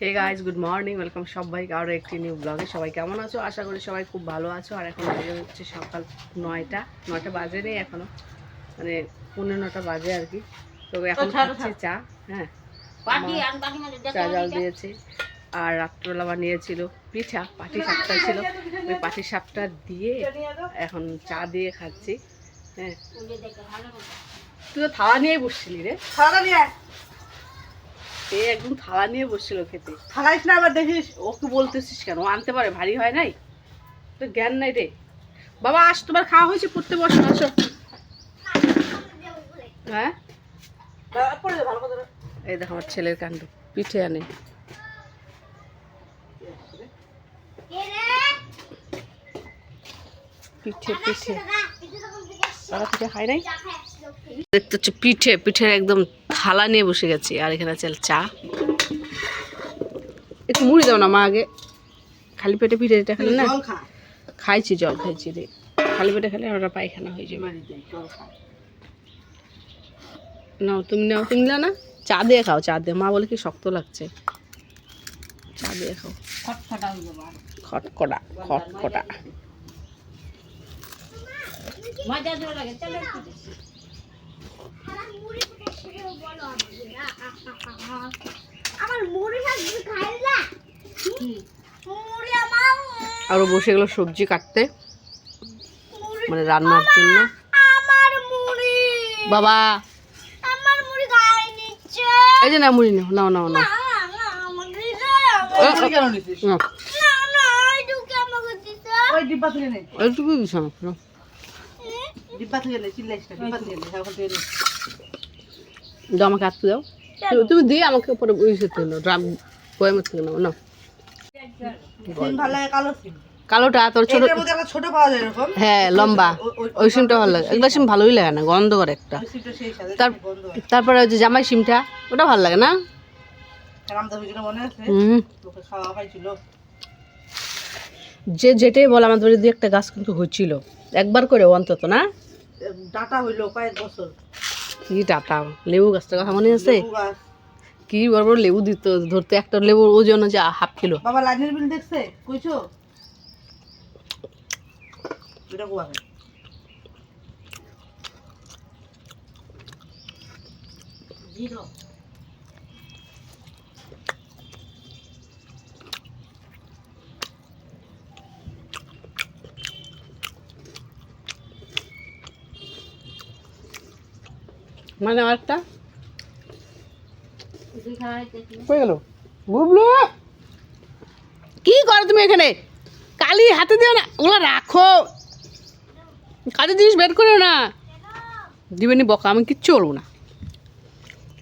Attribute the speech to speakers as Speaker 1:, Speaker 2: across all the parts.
Speaker 1: Hey guys good morning welcome সবাইকে আরও একটি নিউ ব্লগে সবাই কেমন আছো? আশা করি সবাই খুব ভালো আছো। আর এখন বাজে হচ্ছে সকাল নয়টা। নয়টা বাজে নেই এখনও। মানে পনেরো নটা বাজে আর কি। তো এখন খাচ্ছি চা হ্যাঁ। চা জল দিয়েছি। আর রাত্রবেলা বানিয়েছিল পিঠা পাটি সাপটা ছিল। ওই পাটি সাপটা দিয়ে এখন চা দিয়ে খাচ্ছি হ্যাঁ। তুই তো থালা নিয়েই বসছিলি রে।
Speaker 2: থালা নিয়ে।
Speaker 1: সে একদম থালা নিয়ে বসছিল খেতে।
Speaker 2: থালাইস না আবার দেখিস?
Speaker 1: ওকে বলতেছিস কেন? ও আনতে পারে ভারী হয় নাই? তো জ্ঞান নাই রে। বাবা আস তোমার খাওয়া হয়েছে পড়তে বসো আসো। হ্যাঁ। এই দেখো আমার ছেলের কাণ্ড পিঠে আনে। পিঠে পিঠে। পিঠে খাই নাই? দেখতে হচ্ছে পিঠে পিঠের একদম থালা নিয়ে বসে গেছি আর এখানে আছে চা। একটু মুড়ি দাও না মা আগে। খালি পেটে পিঠে এটা খেলে না? খাইছি জল খাইছি রে। খালি পেটে খেলে ওটা পায়খানা হয়ে যাবে। নাও তুমি নাও তুমি নাও না? চা দিয়ে খাও চা দিয়ে। মা বলে কি শক্ত লাগছে। চা দিয়ে খাও। খটকটা খটকটা
Speaker 2: মজা লাগে, চলো
Speaker 1: আরও বসে গেলো সবজি কাটতে মানে রান্নার জন্য। বাবা। এই যে না মুড়ি নাও নাও নাও নাও।
Speaker 3: না?
Speaker 1: নাও
Speaker 2: ডিব্বা থেকে নে,
Speaker 1: এইটুকু বিছানা নাও।
Speaker 3: হুম,
Speaker 2: ডিব্বা থেকে নে, চিল্লাইস ডিব্বা থেকে নে, ওখান থেকে নে।
Speaker 1: দাও আমাকে হাত দাও তুমি- দিয়ে আমাকে পরে ইসে থেকে নাও ড্রাম নাও
Speaker 2: সিম।
Speaker 1: কালোটা তোর ছোট
Speaker 2: এটার মধ্যে একটা ছোট পাওয়া যায় এরকম।
Speaker 1: হ্যাঁ লম্বা
Speaker 2: ওই-
Speaker 1: সিমটা ভালো লাগে এগুলো সিম ভালোই লাগে না গন্ধ করে একটা
Speaker 2: ওই সিমটা সেই সাথে
Speaker 1: তার-
Speaker 2: বন্ধ।
Speaker 1: তারপরে ওই যে জামাই সিমটা ওটা ভালো লাগে না
Speaker 2: রামদা হয়েছিল মনে আছে?
Speaker 1: হুম
Speaker 2: তোকে খাওয়া খাইছিল।
Speaker 1: যে যেটাই বল আমাদের বাড়িতে একটা গাছ কিন্তু হচ্ছিল একবার করে অন্তত না
Speaker 2: ডাটা হইল কয়েক বছর
Speaker 1: কি ডাটা? লেবু গাছটার কথা মনে আছে? কি বড় বড় লেবু দিত ধরতে একটা লেবুর ওজন যে হাফ কিলো।
Speaker 2: বাবা লাইনের বিল দেখছে? কইছো? এটা কোয়া? জিরো।
Speaker 1: মানে আরেকটা? কই গেল? বুবলু! কি করো তুমি এখানে? কালি হাতে দিও না ওগুলো রাখো। কাজের জিনিস বের করো না। দিবেনি বকা আমি কিচ্ছু বলব না।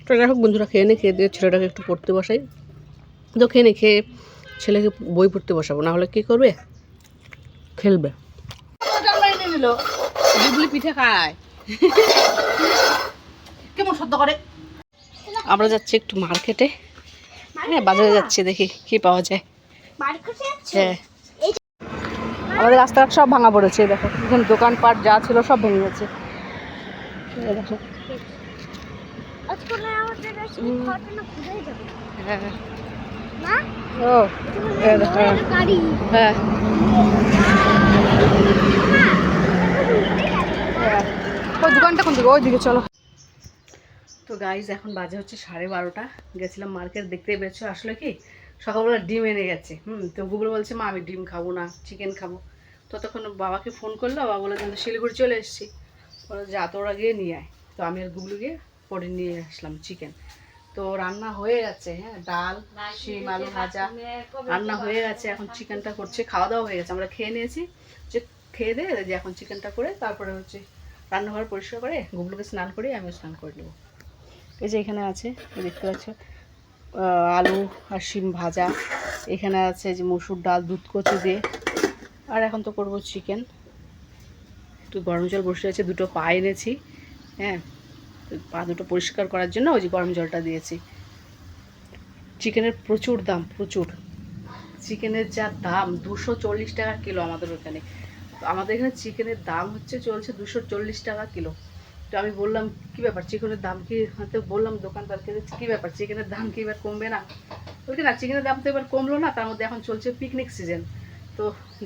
Speaker 1: তো যাই হোক বন্ধুরা খেয়ে নে খেয়ে দিয়ে ছেলেটাকে একটু পড়তে বসাই। তো খেয়ে নে খেয়ে ছেলেকে বই পড়তে বসাবো না হলে কী করবে? খেলবে। বুবলি পিঠে খায়।
Speaker 2: কেমন সদ্য করে?
Speaker 1: আমরা যাচ্ছি একটু মার্কেটে। হ্যাঁ বাজারে যাচ্ছি দেখি কি পাওয়া যায়। হ্যাঁ। আমাদের রাস্তাঘাট সব ভাঙা পড়েছে দেখো। এখানে দোকানপাট যা ছিল সব ভেঙে গেছে। দেখো। হ্যাঁ? ও হ্যাঁ। হ্যাঁ।
Speaker 3: হ্যাঁ।
Speaker 1: ওই দোকানটা কোন দিকে? ওই দিকে চলো। তো গাইজ এখন বাজে হচ্ছে সাড়ে বারোটা। গেছিলাম মার্কেট দেখতেই পেয়েছ? আসলে কি সকালবেলা ডিম এনে গেছে। হুম তো গুগল বলছে মা আমি ডিম খাব না চিকেন খাব। ততক্ষণ বাবাকে ফোন করল বাবা বলে যে, আমি তো শিলিগুড়ি চলে এসেছি। বলে যা তোরা গিয়ে নিয়ে আয়। তো আমি আর গুগলু গিয়ে পরে নিয়ে আসলাম চিকেন তো রান্না হয়ে গেছে হ্যাঁ ডাল শিম আলু ভাজা রান্না হয়ে গেছে এখন চিকেনটা করছে খাওয়া দাওয়া হয়ে গেছে। আমরা খেয়ে নিয়েছি যে খেয়ে দিয়ে যে এখন চিকেনটা করে তারপরে হচ্ছে রান্নাঘর পরিষ্কার করে গুগলুকে স্নান করে আমি স্নান করে নেব। এই যে এখানে আছে দেখতে পাচ্ছ আলু আর শিম ভাজা। এখানে আছে যে মসুর ডাল, দুধ কচু দিয়ে। আর এখন তো করব চিকেন। একটু গরম জল বসে আছে, দুটো পা এনেছি হ্যাঁ। পা দুটো পরিষ্কার করার জন্য ওই যে গরম জলটা দিয়েছি। চিকেনের প্রচুর দাম, প্রচুর। চিকেনের যা দাম, দুশো চল্লিশ টাকা কিলো আমাদের ওখানে। আমাদের এখানে চিকেনের দাম হচ্ছে চলছে দুশো চল্লিশ টাকা কিলো। তো আমি বললাম, কি ব্যাপার? চিকেনের দাম কি? হয়তো বললাম দোকানদারকে কী ব্যাপার? চিকেনের দাম কি এবার কমবে না? বলছি, না, চিকেনের দাম তো এবার কমলো না, তার মধ্যে এখন চলছে পিকনিক সিজন তো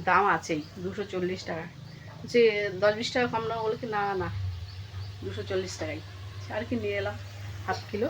Speaker 1: দাম আছেই, দুশো চল্লিশ টাকা। যে দশ বিশ টাকা কম না? বলে কি, না না দুশো চল্লিশ টাকাই। আর কি নিয়ে এলাম? Half kilo?